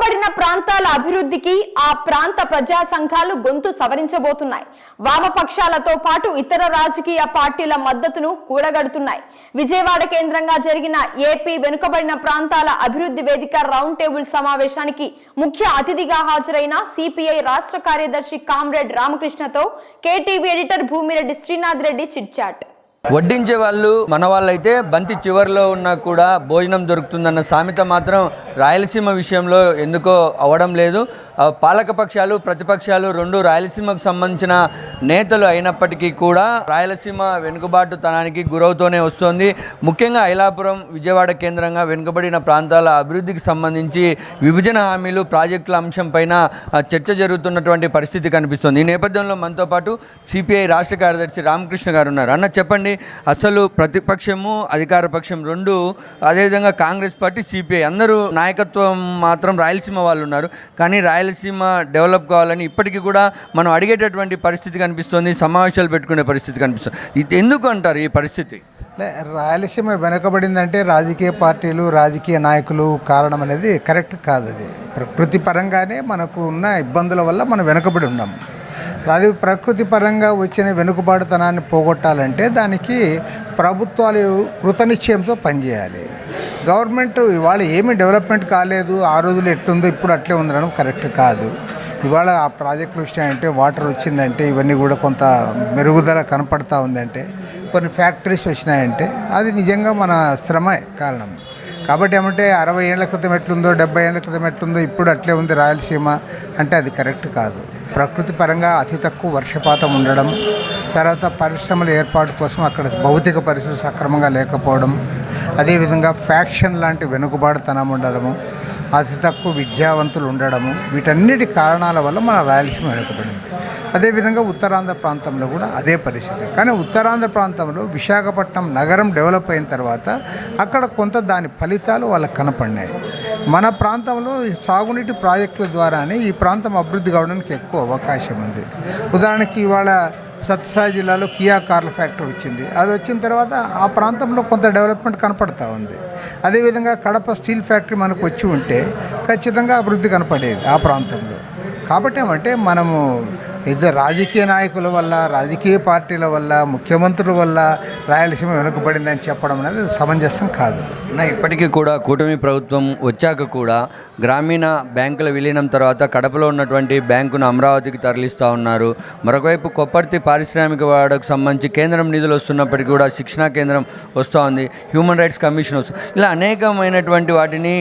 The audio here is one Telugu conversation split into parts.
వెనుకబడిన ప్రాంతాల అభివృద్ధికి ఆ ప్రాంత ప్రజా సంఘాలు గొంతు సవరించబోతున్నాయి. వామపక్షాలతో పాటు ఇతర రాజకీయ పార్టీల మద్దతును కూడగడుతున్నాయి. విజయవాడ కేంద్రంగా జరిగిన ఏపీ వెనుకబడిన ప్రాంతాల అభివృద్ధి వేదిక రౌండ్ టేబుల్ సమావేశానికి ముఖ్య అతిథిగా హాజరైన సిపిఐ రాష్ట్ర కార్యదర్శి comrade రామకృష్ణతో KTV editor Bhumireddy Srinath Reddy chitchat వడ్డించే వాళ్ళు మన వాళ్ళైతే బంతి చివరిలో ఉన్నా కూడా భోజనం దొరుకుతుందన్న సామెత మాత్రం రాయలసీమ విషయంలో ఎందుకో అవడం లేదు. పాలకపక్షాలు ప్రతిపక్షాలు రెండు రాయలసీమకు సంబంధించిన నేతలు అయినప్పటికీ కూడా రాయలసీమ వెనుకబాటుతనానికి గురవుతూనే వస్తోంది. ముఖ్యంగా ఐలాపురం విజయవాడ కేంద్రంగా వెనుకబడిన ప్రాంతాల అభివృద్ధికి సంబంధించి విభజన హామీలు ప్రాజెక్టుల అంశం పైన చర్చ జరుగుతున్నటువంటి పరిస్థితి కనిపిస్తుంది. ఈ నేపథ్యంలో మనతో పాటు సిపిఐ రాష్ట్ర కార్యదర్శి రామకృష్ణ గారు ఉన్నారు. అన్న చెప్పండి. అసలు ప్రతిపక్షము అధికార పక్షం రెండు అదేవిధంగా కాంగ్రెస్ పార్టీ సిపిఐ అందరూ నాయకత్వం మాత్రం రాయలసీమ వాళ్ళు ఉన్నారు. కానీ రాయలసీమ డెవలప్ కావాలని ఇప్పటికీ కూడా మనం అడిగేటటువంటి పరిస్థితి కనిపిస్తుంది సమావేశాలు పెట్టుకునే పరిస్థితి కనిపిస్తుంది. ఇది ఎందుకు అంటారు ఈ పరిస్థితి? రాయలసీమ వెనుకబడిందంటే రాజకీయ పార్టీలు రాజకీయ నాయకులు కారణం అనేది కరెక్ట్ కాదు అది. ప్రకృతి పరంగానే మనకు ఉన్న ఇబ్బందుల వల్ల మనం వెనుకబడి ఉన్నాం. అది ప్రకృతి పరంగా వచ్చిన వెనుకబాటుతనాన్ని పోగొట్టాలంటే దానికి ప్రభుత్వాలు కృతనిశ్చయంతో పనిచేయాలి. గవర్నమెంట్ ఇవాళ ఏమీ డెవలప్మెంట్ కాలేదు ఆ రోజులు ఎట్లుందో ఇప్పుడు అట్లే ఉందనడం కరెక్ట్ కాదు. ఇవాళ ఆ ప్రాజెక్టులు వచ్చినాయంటే వాటర్ వచ్చిందంటే ఇవన్నీ కూడా కొంత మెరుగుదల కనపడతా ఉందంటే కొన్ని ఫ్యాక్టరీస్ వచ్చినాయంటే అది నిజంగా మన శ్రమే కారణం. కాబట్టి ఏమంటే అరవై ఏళ్ళ క్రితం ఎట్లుందో డెబ్బై ఏళ్ళ క్రితం ఎట్లుందో ఇప్పుడు అట్లే ఉంది రాయలసీమ అంటే అది కరెక్ట్ కాదు. ప్రకృతి పరంగా అతి తక్కువ వర్షపాతం ఉండడం తర్వాత పరిశ్రమల ఏర్పాటు కోసం అక్కడ భౌతిక పరిస్థితులు సక్రమంగా లేకపోవడం అదేవిధంగా ఫ్యాక్షన్ లాంటి వెనుకబాటుతనం ఉండడము అతి తక్కువ విద్యావంతులు ఉండడము వీటన్నిటి కారణాల వల్ల మన రాయలసీమ వెనుకబడింది. అదేవిధంగా ఉత్తరాంధ్ర ప్రాంతంలో కూడా అదే పరిస్థితి. కానీ ఉత్తరాంధ్ర ప్రాంతంలో విశాఖపట్నం నగరం డెవలప్ అయిన తర్వాత అక్కడ కొంత దాని ఫలితాలు వాళ్ళకి కనపడినాయి. మన ప్రాంతంలో సాగునీటి ప్రాజెక్టుల ద్వారానే ఈ ప్రాంతం అభివృద్ధి కావడానికి ఎక్కువ అవకాశం ఉంది. ఉదాహరణకి ఇవాళ సత్సాయి జిల్లాలో కియా కార్ల ఫ్యాక్టరీ వచ్చింది. అది వచ్చిన తర్వాత ఆ ప్రాంతంలో కొంత డెవలప్మెంట్ కనపడతా ఉంది. అదేవిధంగా కడప స్టీల్ ఫ్యాక్టరీ మనకు వచ్చి ఉంటే ఖచ్చితంగా అభివృద్ధి కనపడేది ఆ ప్రాంతంలో. కాబట్టి ఏమంటే మనము ఇద్దరు రాజకీయ నాయకుల వల్ల రాజకీయ పార్టీల వల్ల ముఖ్యమంత్రుల వల్ల రాయలసీమ వెనుకబడిందని చెప్పడం అనేది సమంజసం కాదు. నా ఇప్పటికీ కూడా కూటమి ప్రభుత్వం వచ్చాక కూడా గ్రామీణ బ్యాంకుల విలీనం తర్వాత కడపలో ఉన్నటువంటి బ్యాంకును అమరావతికి తరలిస్తూ ఉన్నారు. మరొకవైపు కొప్పర్తి పారిశ్రామిక వాడకు సంబంధించి కేంద్రం నిధులు వస్తున్నప్పటికీ కూడా శిక్షణా కేంద్రం వస్తూ ఉంది. హ్యూమన్ రైట్స్ కమిషన్ వస్తుంది ఇలా అనేకమైనటువంటి వాటిని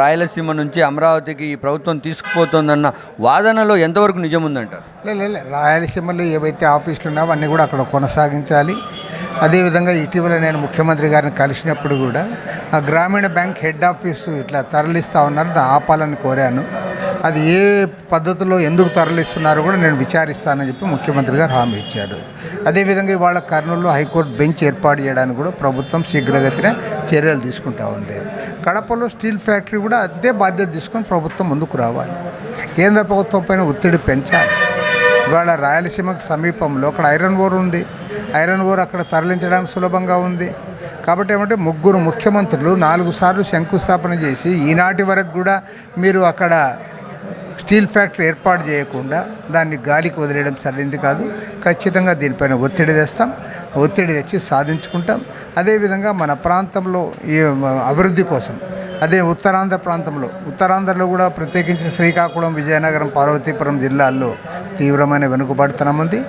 రాయలసీమ నుంచి అమరావతికి ఈ ప్రభుత్వం తీసుకుపోతుందన్న వాదనలో ఎంతవరకు నిజం ఉందంటారు లే రాయలసీమలో ఏవైతే ఆఫీసులు ఉన్నావో అన్నీ కూడా అక్కడ కొనసాగించాలి. అదేవిధంగా ఇటీవల నేను ముఖ్యమంత్రి గారిని కలిసినప్పుడు కూడా ఆ గ్రామీణ బ్యాంక్ హెడ్ ఆఫీసు ఇట్లా తరలిస్తూ ఉన్నారు. దాన్ని ఆపాలని కోరాను. అది ఏ పద్ధతిలో ఎందుకు తరలిస్తున్నారో కూడా నేను విచారిస్తానని చెప్పి ముఖ్యమంత్రి గారు హామీ ఇచ్చారు. అదేవిధంగా ఇవాళ కర్నూలులో హైకోర్టు బెంచ్ ఏర్పాటు చేయడానికి కూడా ప్రభుత్వం శీఘ్రగతిన చర్యలు తీసుకుంటా ఉంది. కడపలో స్టీల్ ఫ్యాక్టరీ కూడా అదే బాధ్యత తీసుకొని ప్రభుత్వం ముందుకు రావాలి. కేంద్ర ప్రభుత్వం పైన ఒత్తిడి పెంచాలి. ఇవాళ రాయలసీమకు సమీపంలో అక్కడ ఐరన్ ఓర్ ఉంది. ఐరన్ ఓర్ అక్కడ తరలించడానికి సులభంగా ఉంది. కాబట్టి ఏమంటే ముగ్గురు ముఖ్యమంత్రులు నాలుగు సార్లు శంకుస్థాపన చేసి ఈనాటి వరకు కూడా మీరు అక్కడ స్టీల్ ఫ్యాక్టరీ ఏర్పాటు చేయకుండా దాన్ని గాలికి వదిలేయడం సరైనది కాదు. ఖచ్చితంగా దీనిపైన ఒత్తిడి తెస్తాం. ఒత్తిడి తెచ్చి సాధించుకుంటాం. అదేవిధంగా మన ప్రాంతంలో ఈ అభివృద్ధి కోసం అదే ఉత్తరాంధ్ర ప్రాంతంలో. ఉత్తరాంధ్రలో కూడా ప్రత్యేకించి శ్రీకాకుళం విజయనగరం పార్వతీపురం జిల్లాల్లో తీవ్రమైన వెనుకబడుతనం ఉంది.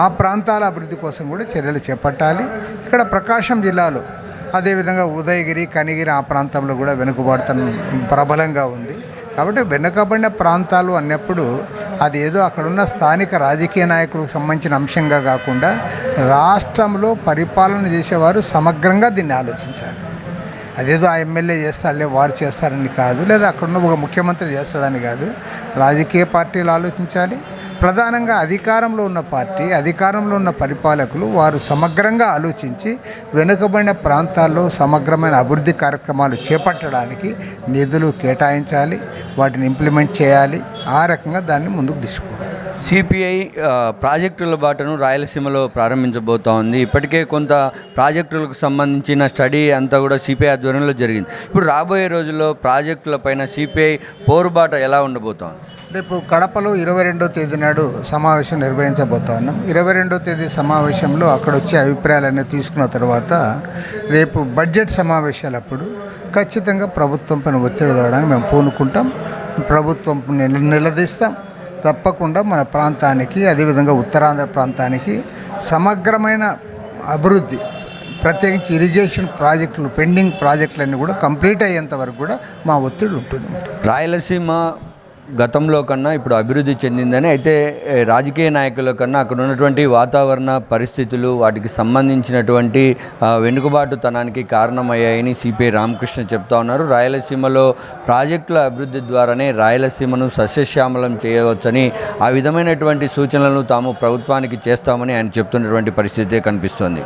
ఆ ప్రాంతాల అభివృద్ధి కోసం కూడా చర్యలు చేపట్టాలి. ఇక్కడ ప్రకాశం జిల్లాలో అదేవిధంగా ఉదయగిరి కనిగిరి ఆ ప్రాంతంలో కూడా వెనుకబడుతనం ప్రబలంగా ఉంది. కాబట్టి వెనుకబడిన ప్రాంతాలు అన్నప్పుడు అది ఏదో అక్కడున్న స్థానిక రాజకీయ నాయకులకు సంబంధించిన అంశంగా కాకుండా రాష్ట్రంలో పరిపాలన చేసేవారు సమగ్రంగా దీన్ని ఆలోచించాలి. అదేదో ఆ ఎమ్మెల్యే చేస్తాడులే వారు చేస్తారని కాదు. లేదా అక్కడున్న ఒక ముఖ్యమంత్రి చేస్తాడని కాదు. రాజకీయ పార్టీలు ఆలోచించాలి. ప్రధానంగా అధికారంలో ఉన్న పార్టీ అధికారంలో ఉన్న పరిపాలకులు వారు సమగ్రంగా ఆలోచించి వెనుకబడిన ప్రాంతాల్లో సమగ్రమైన అభివృద్ధి కార్యక్రమాలు చేపట్టడానికి నిధులు కేటాయించాలి వాటిని ఇంప్లిమెంట్ చేయాలి. ఆ రకంగా దాన్ని ముందుకు తీసుకోవాలి సిపిఐ ప్రాజెక్టుల బాటను రాయలసీమలో ప్రారంభించబోతా ఉంది ఇప్పటికే కొంత ప్రాజెక్టులకు సంబంధించిన స్టడీ అంతా కూడా సిపిఐ ఆధ్వర్యంలో జరిగింది. ఇప్పుడు రాబోయే రోజుల్లో ప్రాజెక్టుల పైన సిపిఐ పోరుబాట ఎలా ఉండబోతోంది? రేపు కడపలో ఇరవై రెండో తేదీ నాడు సమావేశం నిర్వహించబోతా ఉన్నాం ఇరవై రెండో తేదీ సమావేశంలో అక్కడ వచ్చే అభిప్రాయాలన్నీ తీసుకున్న తర్వాత రేపు బడ్జెట్ సమావేశాలప్పుడు ఖచ్చితంగా ప్రభుత్వం పైన ఒత్తిడి తేవడానికి మేము పూనుకుంటాం. ప్రభుత్వం నిలదీస్తాం. తప్పకుండా మన ప్రాంతానికి అదేవిధంగా ఉత్తరాంధ్ర ప్రాంతానికి సమగ్రమైన అభివృద్ధి ప్రత్యేకించి ఇరిగేషన్ ప్రాజెక్టులు పెండింగ్ ప్రాజెక్టులన్నీ కూడా కంప్లీట్ అయ్యేంత వరకు కూడా మా ఒత్తిడి ఉంటుంది. రాయలసీమ గతంలో కన్నా ఇప్పుడు అభివృద్ధి చెందిందని అయితే రాజకీయ నాయకుల కన్నా అక్కడ ఉన్నటువంటి వాతావరణ పరిస్థితులు వాటికి సంబంధించినటువంటి ఆ, వెనుకబాటుతనానికి కారణమయ్యాయని సిపిఐ రామకృష్ణ చెప్తా ఉన్నారు. రాయలసీమలో ప్రాజెక్టుల అభివృద్ధి ద్వారానే రాయలసీమను సస్యశ్యామలం చేయవచ్చని ఆ విధమైనటువంటి సూచనలను తాము ప్రభుత్వానికి చేస్తామని ఆయన చెప్తున్నటువంటి పరిస్థితే కనిపిస్తోంది.